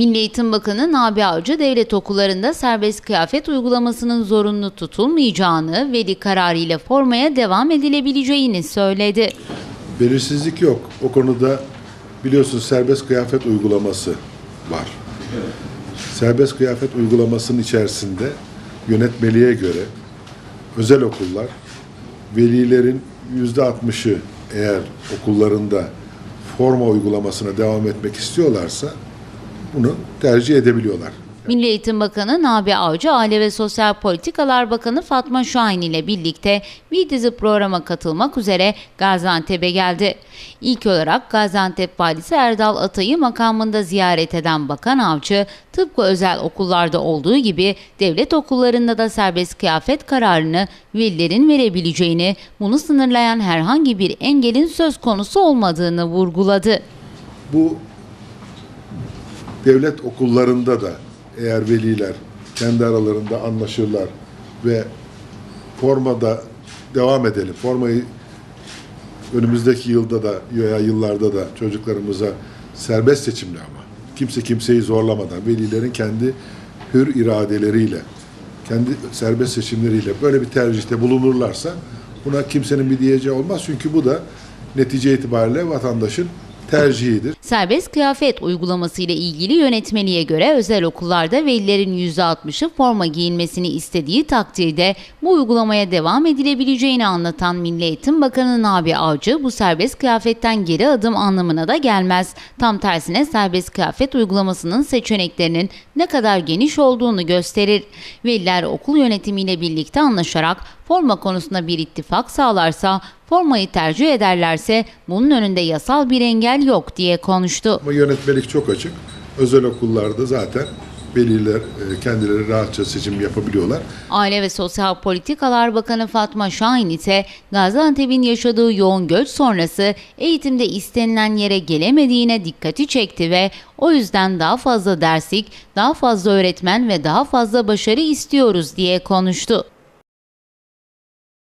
Milli Eğitim Bakanı Nabi Avcı devlet okullarında serbest kıyafet uygulamasının zorunlu tutulmayacağını, veli kararıyla formaya devam edilebileceğini söyledi. Belirsizlik yok. O konuda biliyorsunuz serbest kıyafet uygulaması var. Serbest kıyafet uygulamasının içerisinde yönetmeliğe göre özel okullar velilerin yüzde altmışı eğer okullarında forma uygulamasına devam etmek istiyorlarsa bunu tercih edebiliyorlar. Milli Eğitim Bakanı Nabi Avcı, Aile ve Sosyal Politikalar Bakanı Fatma Şahin ile birlikte bir dizi programa katılmak üzere Gaziantep'e geldi. İlk olarak Gaziantep Valisi Erdal Atay'ı makamında ziyaret eden Bakan Avcı, tıpkı özel okullarda olduğu gibi devlet okullarında da serbest kıyafet kararını velilerin verebileceğini, bunu sınırlayan herhangi bir engelin söz konusu olmadığını vurguladı. Bu devlet okullarında da eğer veliler kendi aralarında anlaşırlar ve formada devam edelim. Formayı önümüzdeki yılda da veya yıllarda da çocuklarımıza serbest seçimle ama kimse kimseyi zorlamadan velilerin kendi hür iradeleriyle kendi serbest seçimleriyle böyle bir tercihte bulunurlarsa buna kimsenin bir diyeceği olmaz. Çünkü bu da netice itibariyle vatandaşın tercihidir. Serbest kıyafet uygulaması ile ilgili yönetmeliğe göre özel okullarda velilerin %60'ı forma giyinmesini istediği takdirde bu uygulamaya devam edilebileceğini anlatan Milli Eğitim Bakanı Nabi Avcı bu serbest kıyafetten geri adım anlamına da gelmez. Tam tersine serbest kıyafet uygulamasının seçeneklerinin ne kadar geniş olduğunu gösterir. Veliler okul yönetimiyle birlikte anlaşarak forma konusunda bir ittifak sağlarsa, formayı tercih ederlerse bunun önünde yasal bir engel yok diye konuştu. Ama yönetmelik çok açık. Özel okullarda zaten veliler e, kendileri rahatça seçim yapabiliyorlar. Aile ve Sosyal Politikalar Bakanı Fatma Şahin ise Gaziantep'in yaşadığı yoğun göç sonrası eğitimde istenilen yere gelemediğine dikkati çekti ve o yüzden daha fazla derslik, daha fazla öğretmen ve daha fazla başarı istiyoruz diye konuştu.